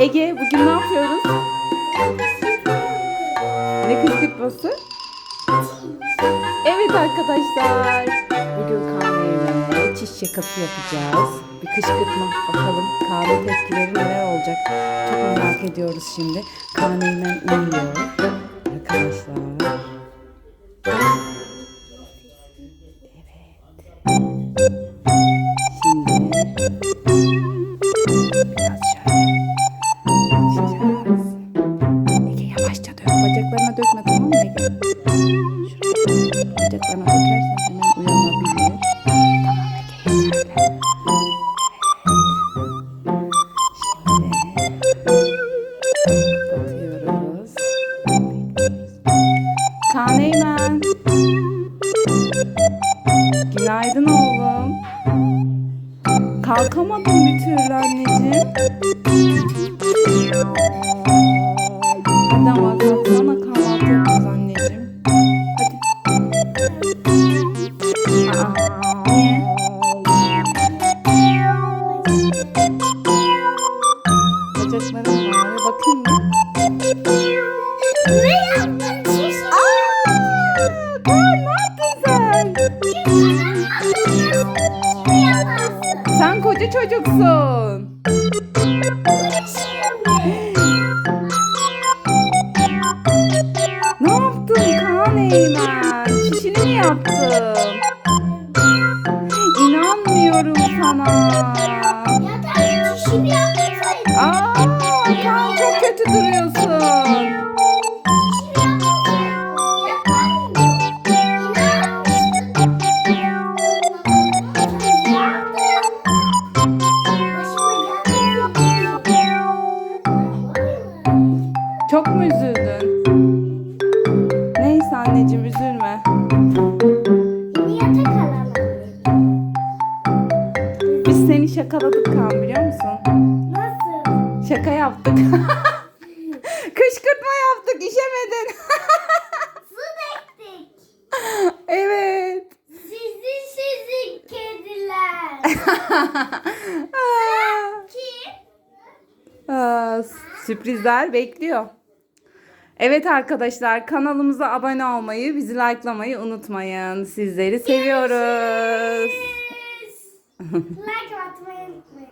Ege bugün ne yapıyoruz? Ne kışkırtması? Evet arkadaşlar. Bugün Kaan'la çiş şakası yapacağız. Bir kışkırtma bakalım Kaan'ın tepkileri neler olacak. Çok merak ediyoruz şimdi. Hemen uyuyor. Arkadaşlar. Bacaklarına dökersen hemen uyanabilir. Günaydın oğlum. Kalkamadım bir türlü anneciğim. Sen koca çocuksun. Ne yaptın Kaan Eymen? Çişini mi yaptın? İnanmıyorum sana. Ya da çişini yapmasaydın. Aa, Kaan çok kötü duruyorsun. Çok mu üzüldün? Neyse anneciğim üzülme. Biz seni şakaladık Kaan biliyor musun? Nasıl? Şaka yaptık. Kışkırtma yaptık işemedin. Su döktük. evet. Sizi sizi kediler. Aa. Kim? Aa, sürprizler bekliyor. Evet arkadaşlar kanalımıza abone olmayı, bizi likelamayı unutmayın. Sizleri seviyoruz. Like atmayı unutmayın.